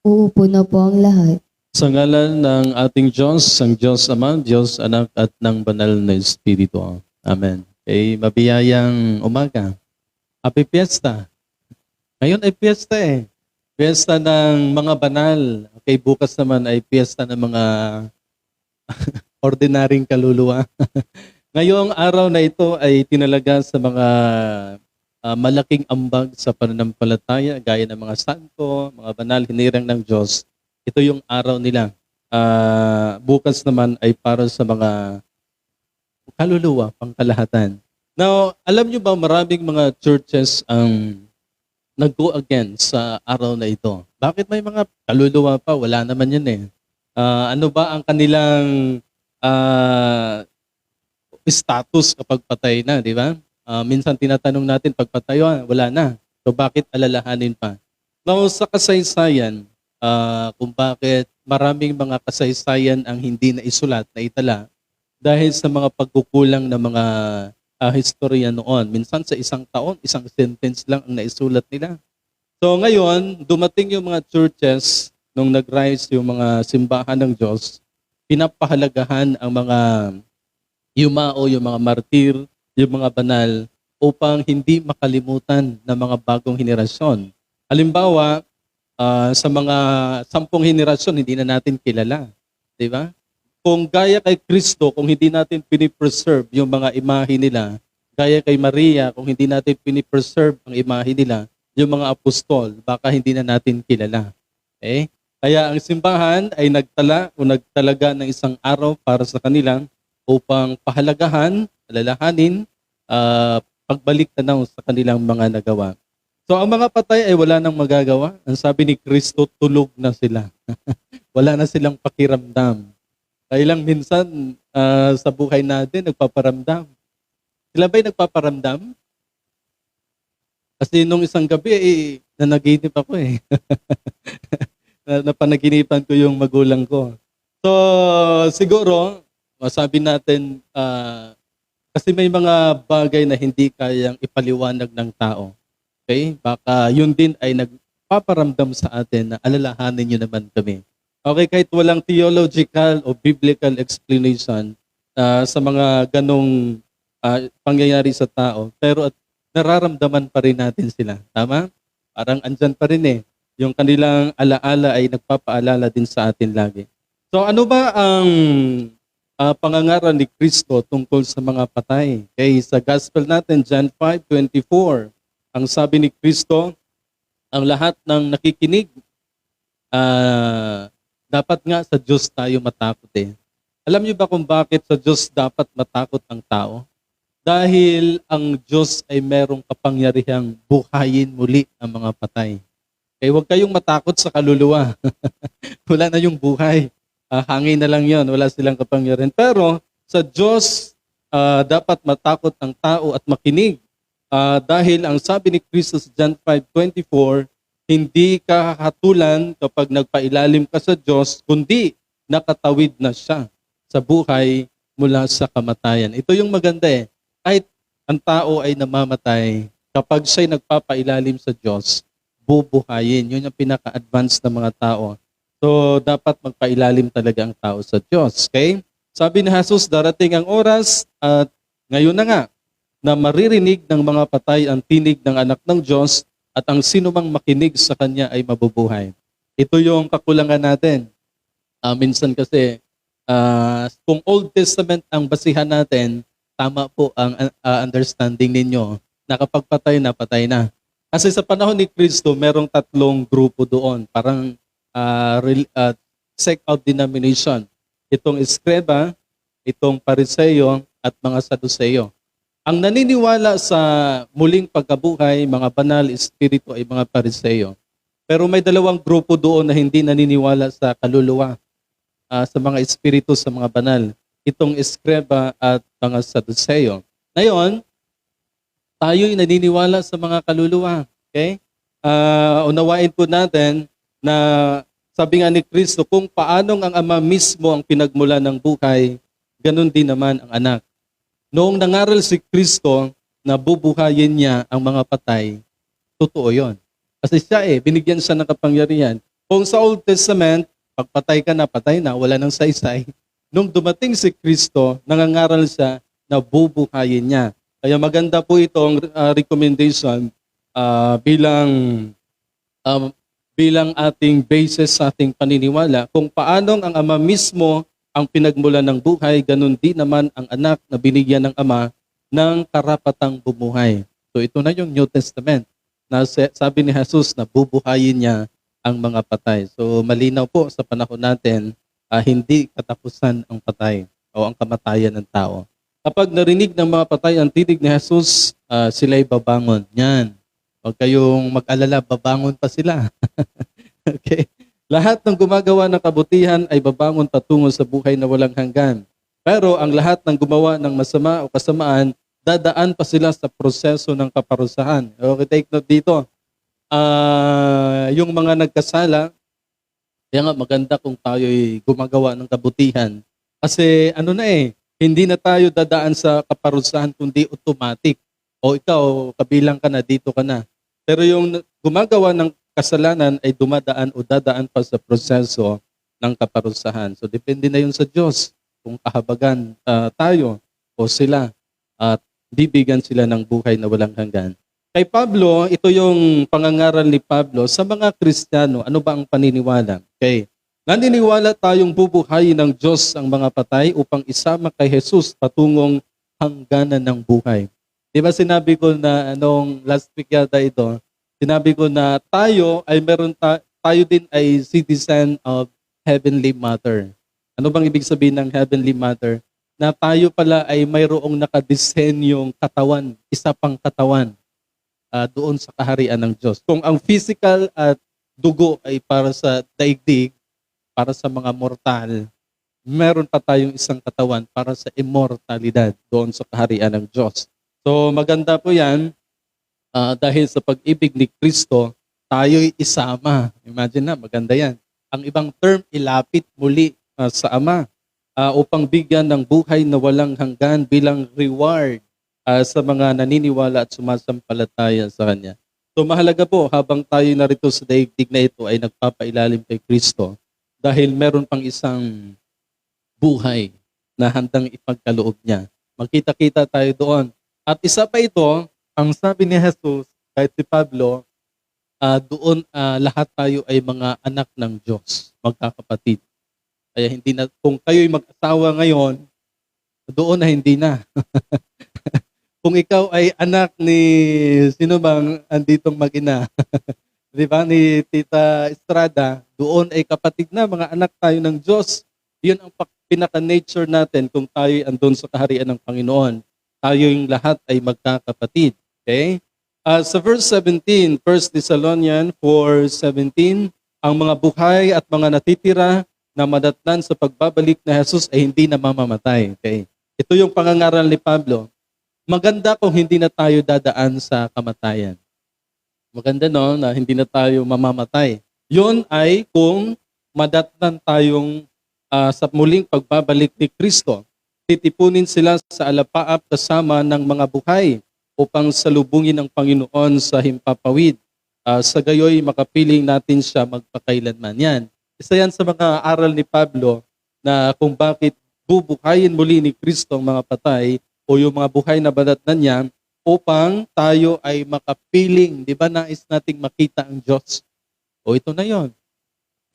Uupo na po ang lahat. Sa ngalan ng ating Diyos, ang Diyos Ama, Diyos Anak at ng Banal na Espiritu. Amen. Kay mabiyayang umaga. Happy Fiesta. Ngayon ay Fiesta eh. Fiesta ng mga banal. Okay, bukas naman ay Fiesta ng mga ordinaryong kaluluwa. Ngayong araw na ito ay tinalaga sa mga ah, malaking ambag sa pananampalataya, gaya ng mga santo, mga banal, hinirang ng Diyos. Ito yung araw nila. Ah, bukas naman ay para sa mga kaluluwa, pangkalahatan. Now, alam nyo ba maraming mga churches ang nag-go again sa araw na ito? Bakit may mga kaluluwa pa? Wala naman yun eh. Ah, ano ba ang kanilang ah, status kapag patay na, di ba? Ah, minsan tinatanong natin, pag patay, ah, wala na. So bakit alalahanin pa? Now, sa kasaysayan, ah, kung bakit maraming mga kasaysayan ang hindi na isulat, na itala, dahil sa mga pagkukulang ng mga ah, historia noon. Minsan sa isang taon, isang sentence lang ang naisulat nila. So ngayon, dumating yung mga churches nung nag-rise yung mga simbahan ng Diyos, pinapahalagahan ang mga yumao, yung mga martir, yung mga banal, upang hindi makalimutan ng mga bagong henerasyon. Halimbawa, ah, sa mga sampung henerasyon, hindi na natin kilala. Di ba? Kung gaya kay Kristo, kung hindi natin pinipreserve yung mga imahe nila, gaya kay Maria, kung hindi natin pinipreserve ang imahe nila, yung mga apostol, baka hindi na natin kilala. Okay? Kaya ang simbahan ay nagtala o nagtalaga ng isang araw para sa kanila upang pahalagahan, alalahanin, ah, pagbalik tanaw sa kanilang mga nagawa. So ang mga patay ay wala nang magagawa. Ang sabi ni Kristo, tulog na sila. wala na silang pakiramdam. Kaya lang minsan ah, sa buhay natin, nagpaparamdam. Sila ba'y nagpaparamdam? Kasi nung isang gabi, eh, nanaginip ako eh. na, napanaginipan ko yung magulang ko. So, siguro, masabi natin, ah, kasi may mga bagay na hindi kayang ipaliwanag ng tao. Okay? Baka yun din ay nagpaparamdam sa atin na alalahanin nyo naman kami. Okay, kahit walang theological o biblical explanation ah, sa mga ganong ah, pangyayari sa tao, pero at nararamdaman pa rin natin sila. Tama? Parang andyan pa rin eh. Yung kanilang alaala ay nagpapaalala din sa atin lagi. So ano ba ang ah, pangangaral ni Kristo tungkol sa mga patay? Okay, sa gospel natin, John 5:24, ang sabi ni Kristo, ang lahat ng nakikinig, ah, dapat nga sa Diyos tayo matakot eh. Alam niyo ba kung bakit sa Diyos dapat matakot ang tao? Dahil ang Diyos ay merong kapangyarihang buhayin muli ang mga patay. Kaya huwag kayong matakot sa kaluluwa. Wala na yung buhay. Ah, hangin na lang yon, wala silang kapangyarihan. Pero sa Diyos, ah, dapat matakot ang tao at makinig. Ah, dahil ang sabi ni Kristo sa John 5.24, hindi ka hatulan kapag nagpailalim ka sa Diyos, kundi nakatawid na siya sa buhay mula sa kamatayan. Ito yung maganda eh. Kahit ang tao ay namamatay, kapag siya'y nagpapailalim sa Diyos, bubuhayin. Yun yung pinaka-advance ng mga tao. So, dapat magpailalim talaga ang tao sa Diyos. Okay? Sabi ni Jesus, darating ang oras at ngayon na nga na maririnig ng mga patay ang tinig ng anak ng Diyos at ang sino mang makinig sa Kanya ay mabubuhay. Ito yung kakulangan natin. Ah, minsan kasi, ah, kung Old Testament ang basihan natin, tama po ang ah, understanding ninyo na na, patay na. Kasi sa panahon ni Kristo, merong tatlong grupo doon. Parang uh, uh, sect of denomination. Itong Eskreba, itong Pariseo, at mga Saduceo. Ang naniniwala sa muling pagkabuhay, mga banal, espiritu ay mga Pariseo. Pero may dalawang grupo doon na hindi naniniwala sa kaluluwa, ah, sa mga espiritu, sa mga banal. Itong Eskreba at mga Saduceo. Ngayon, tayo'y naniniwala sa mga kaluluwa. Okay? Ah, unawain po natin na sabi nga ni Kristo, kung paanong ang Ama mismo ang pinagmula ng buhay, ganun din naman ang anak. Noong nangaral si Kristo na bubuhayin niya ang mga patay, totoo yon. Kasi siya eh, binigyan siya ng kapangyarihan. Kung sa Old Testament, pagpatay ka na, patay na, wala nang saysay. Nung dumating si Kristo, nangangaral siya na bubuhayin niya. Kaya maganda po itong uh, recommendation uh, bilang um, bilang ating basis sa ating paniniwala kung paanong ang ama mismo ang pinagmulan ng buhay, ganun din naman ang anak na binigyan ng ama ng karapatang bumuhay. So ito na yung New Testament na sabi ni Jesus na bubuhayin niya ang mga patay. So malinaw po sa panahon natin, ah, hindi katapusan ang patay o ang kamatayan ng tao. Kapag narinig ng mga patay ang tinig ni Jesus, ah, sila'y babangon. Yan. Huwag kayong mag-alala, babangon pa sila. okay? Lahat ng gumagawa ng kabutihan ay babangon patungo sa buhay na walang hanggan. Pero ang lahat ng gumawa ng masama o kasamaan, dadaan pa sila sa proseso ng kaparusahan. Okay, take note dito. Ah, yung mga nagkasala, kaya nga maganda kung tayo'y gumagawa ng kabutihan. Kasi ano na eh, hindi na tayo dadaan sa kaparusahan kundi automatic. O ikaw, kabilang ka na, dito ka na. Pero yung gumagawa ng kasalanan ay dumadaan o dadaan pa sa proseso ng kaparusahan. So depende na yun sa Diyos kung kahabagan ah, tayo o sila at bibigyan sila ng buhay na walang hanggan. Kay Pablo, ito yung pangangaral ni Pablo sa mga Kristiyano. Ano ba ang paniniwala? Okay. Naniniwala tayong bubuhayin ng Diyos ang mga patay upang isama kay Jesus patungong hangganan ng buhay. Di ba sinabi ko na anong last week yata ito, sinabi ko na tayo ay meron ta- tayo din ay citizen of heavenly matter. Ano bang ibig sabihin ng heavenly matter? Na tayo pala ay mayroong nakadesenyong katawan, isa pang katawan ah, doon sa kaharian ng Diyos. Kung ang physical at dugo ay para sa daigdig, para sa mga mortal, meron pa tayong isang katawan para sa immortalidad doon sa kaharian ng Diyos. So maganda po yan ah, dahil sa pag-ibig ni Kristo, tayo'y isama. Imagine na, maganda yan. Ang ibang term, ilapit muli ah, sa Ama ah, upang bigyan ng buhay na walang hanggan bilang reward ah, sa mga naniniwala at sumasampalataya sa Kanya. So mahalaga po habang tayo narito sa daigdig na ito ay nagpapailalim kay Kristo dahil meron pang isang buhay na handang ipagkaloob niya. Magkita-kita tayo doon. At isa pa ito, ang sabi ni Jesus, kahit si Pablo, ah, doon ah, lahat tayo ay mga anak ng Diyos, magkakapatid. Kaya hindi na, kung kayo'y mag-asawa ngayon, doon na hindi na. kung ikaw ay anak ni sino bang anditong mag-ina, di ba, ni Tita Estrada, doon ay kapatid na, mga anak tayo ng Diyos. Yun ang pinaka-nature natin kung tayo andun sa kaharian ng Panginoon. Tayo yung lahat ay magkakapatid. Okay? Ah, sa verse 17, 1 Thessalonians 4.17, ang mga buhay at mga natitira na madatnan sa pagbabalik na Jesus ay hindi na mamamatay. Okay? Ito yung pangangaral ni Pablo. Maganda kung hindi na tayo dadaan sa kamatayan. Maganda no, na hindi na tayo mamamatay. Yun ay kung madatnan tayong ah, sa muling pagbabalik ni Kristo. Titipunin sila sa alapaap kasama ng mga buhay upang salubungin ang Panginoon sa himpapawid. Ah, sa gayoy makapiling natin siya magpakailanman. Yan. Isa yan sa mga aral ni Pablo na kung bakit bubuhayin muli ni Kristo ang mga patay o yung mga buhay na badatnan niya upang tayo ay makapiling. Di ba nais nating makita ang Diyos? O ito na yon.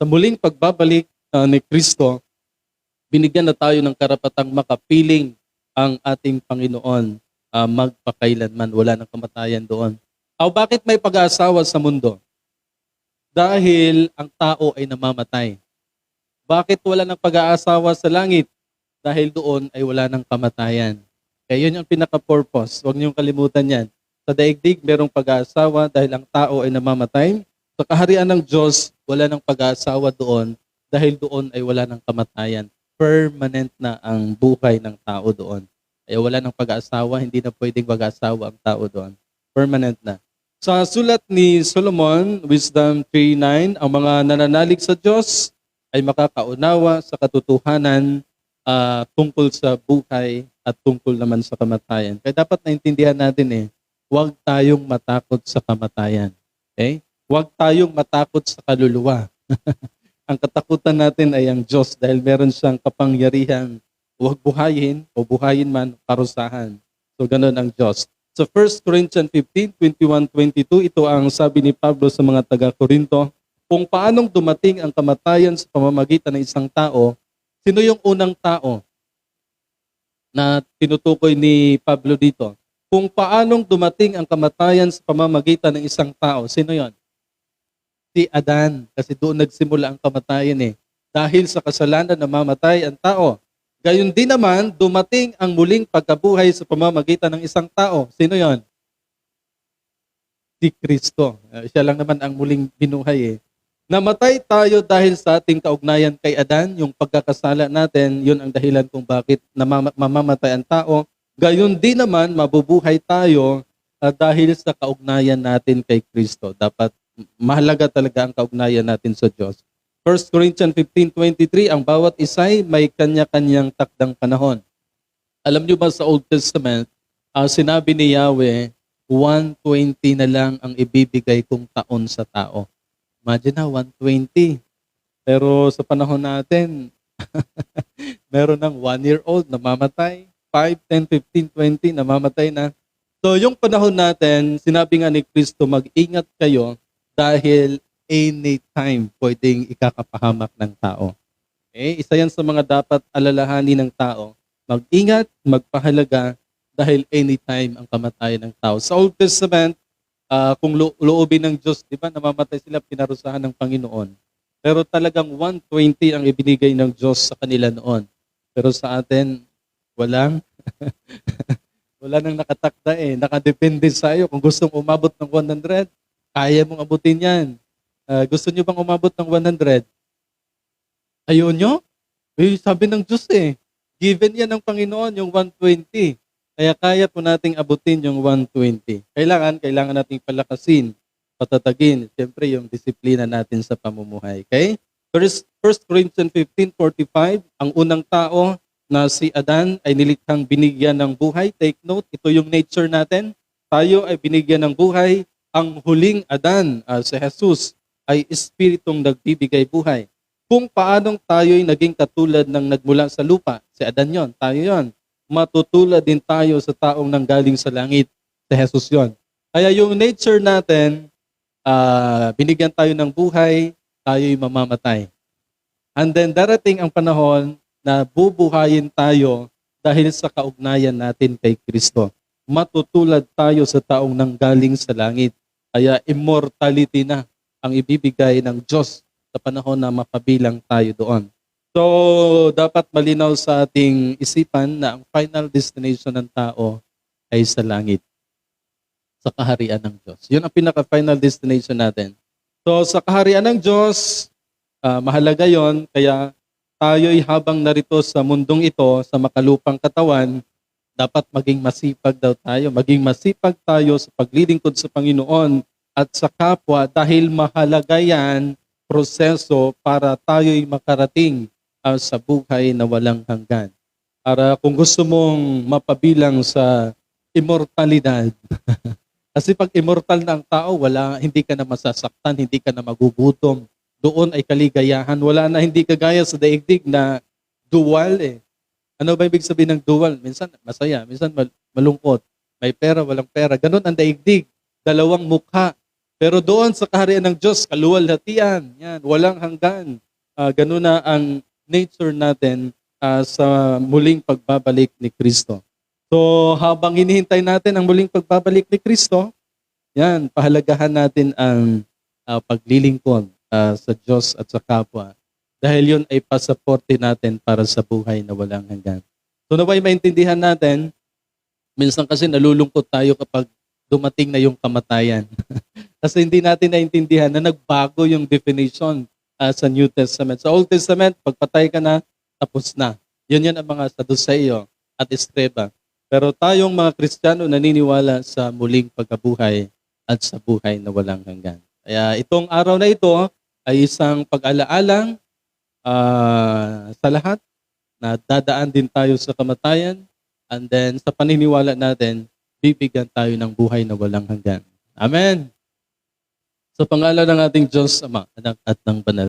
Sa muling pagbabalik ah, ni Kristo, binigyan na tayo ng karapatang makapiling ang ating Panginoon ah, magpakailanman. Wala nang kamatayan doon. O bakit may pag-aasawa sa mundo? Dahil ang tao ay namamatay. Bakit wala ng pag-aasawa sa langit? Dahil doon ay wala ng kamatayan. Kaya yun yung pinaka-purpose. Huwag niyong kalimutan yan. Sa daigdig, merong pag-aasawa dahil ang tao ay namamatay. Sa kaharian ng Diyos, wala ng pag-aasawa doon dahil doon ay wala ng kamatayan. Permanent na ang buhay ng tao doon. Kaya wala ng pag-aasawa, hindi na pwedeng mag-asawa ang tao doon. Permanent na. Sa sulat ni Solomon, Wisdom 3.9, ang mga nananalig sa Diyos ay makakaunawa sa katotohanan ah, tungkol sa buhay at tungkol naman sa kamatayan. Kaya dapat naintindihan natin eh, huwag tayong matakot sa kamatayan. Okay? Huwag tayong matakot sa kaluluwa. ang katakutan natin ay ang Diyos dahil meron siyang kapangyarihan huwag buhayin o buhayin man parusahan. So ganun ang Diyos. So 1 Corinthians 15, 21, 22, ito ang sabi ni Pablo sa mga taga-Korinto, kung paanong dumating ang kamatayan sa pamamagitan ng isang tao, sino yung unang tao na tinutukoy ni Pablo dito? Kung paanong dumating ang kamatayan sa pamamagitan ng isang tao, sino yon? Si Adan, kasi doon nagsimula ang kamatayan eh. Dahil sa kasalanan na mamatay ang tao. Gayon din naman, dumating ang muling pagkabuhay sa pamamagitan ng isang tao. Sino yon? Si Kristo. Eh, siya lang naman ang muling binuhay eh. Namatay tayo dahil sa ating kaugnayan kay Adan, yung pagkakasala natin, yun ang dahilan kung bakit namama- mamamatay ang tao. Gayon din naman, mabubuhay tayo ah, dahil sa kaugnayan natin kay Kristo. Dapat mahalaga talaga ang kaugnayan natin sa Diyos. 1 Corinthians 15.23, ang bawat isa'y may kanya-kanyang takdang panahon. Alam niyo ba sa Old Testament, ah, sinabi ni Yahweh, 120 na lang ang ibibigay kong taon sa tao. Imagine na, 120. Pero sa panahon natin, meron ng 1-year-old na mamatay, 5, 10, 15, 20 namamatay na. So yung panahon natin, sinabi nga ni Kristo, mag-ingat kayo dahil anytime pwedeng ikakapahamak ng tao. Okay? Isa yan sa mga dapat alalahanin ng tao. Mag-ingat, magpahalaga dahil anytime ang kamatayan ng tao. Sa Old Testament, ah, kung lo- loobin ng Diyos, di ba, namamatay sila, pinarusahan ng Panginoon. Pero talagang 120 ang ibinigay ng Diyos sa kanila noon. Pero sa atin, walang wala nang nakatakda eh. Nakadepende sa iyo. Kung gustong umabot ng 100, kaya mong abutin yan. Ah, gusto nyo bang umabot ng 100? Ayaw nyo? Eh, sabi ng Diyos eh. Given yan ng Panginoon yung 120. Kaya kaya po nating abutin yung 120. Kailangan, kailangan nating palakasin, patatagin. Siyempre, yung disiplina natin sa pamumuhay. Okay? First, 1 Corinthians 15.45, ang unang tao na si Adan ay nilikhang binigyan ng buhay. Take note, ito yung nature natin. Tayo ay binigyan ng buhay. Ang huling Adan, ah, si Jesus, ay espiritong nagbibigay buhay. Kung paanong tayo'y naging katulad ng nagmula sa lupa, si Adan yon, tayo yon. Matutulad din tayo sa taong nanggaling sa langit, si Jesus yon. Kaya yung nature natin, ah, binigyan tayo ng buhay, tayo'y mamamatay. And then darating ang panahon na bubuhayin tayo dahil sa kaugnayan natin kay Kristo. Matutulad tayo sa taong nanggaling sa langit. Kaya immortality na ang ibibigay ng Diyos sa panahon na mapabilang tayo doon. So, dapat malinaw sa ating isipan na ang final destination ng tao ay sa langit, sa kaharian ng Diyos. Yun ang pinaka-final destination natin. So, sa kaharian ng Diyos, ah, mahalaga yon kaya tayo'y habang narito sa mundong ito, sa makalupang katawan, dapat maging masipag daw tayo. Maging masipag tayo sa paglilingkod sa Panginoon at sa kapwa dahil mahalaga yan proseso para tayo'y makarating ah, sa buhay na walang hanggan. Para kung gusto mong mapabilang sa immortalidad, kasi pag immortal na ang tao, wala, hindi ka na masasaktan, hindi ka na magugutom. Doon ay kaligayahan. Wala na, hindi kagaya sa daigdig na dual eh. Ano ba ibig sabihin ng dual? Minsan masaya, minsan mal- malungkot. May pera, walang pera. Ganon ang daigdig. Dalawang mukha. Pero doon sa kaharian ng Diyos, kaluwalhatian. Yan, walang hanggan. Ah, ganun na ang nature natin ah, sa muling pagbabalik ni Kristo. So habang hinihintay natin ang muling pagbabalik ni Kristo, yan, pahalagahan natin ang ah, paglilingkod ah, sa Diyos at sa kapwa. Dahil yun ay pasaporte natin para sa buhay na walang hanggan. So naway maintindihan natin, minsan kasi nalulungkot tayo kapag dumating na yung kamatayan. kasi hindi natin naintindihan na nagbago yung definition ah, sa New Testament. Sa Old Testament, pagpatay ka na, tapos na. Yun yan ang mga Saduseo at Estreba. Pero tayong mga Kristiyano naniniwala sa muling pagkabuhay at sa buhay na walang hanggan. Kaya itong araw na ito ay isang pag-alaalang ah, sa lahat na dadaan din tayo sa kamatayan and then sa paniniwala natin, bibigyan tayo ng buhay na walang hanggan. Amen. Sa pangalan ng ating Diyos, Ama, Anak at ng Banal.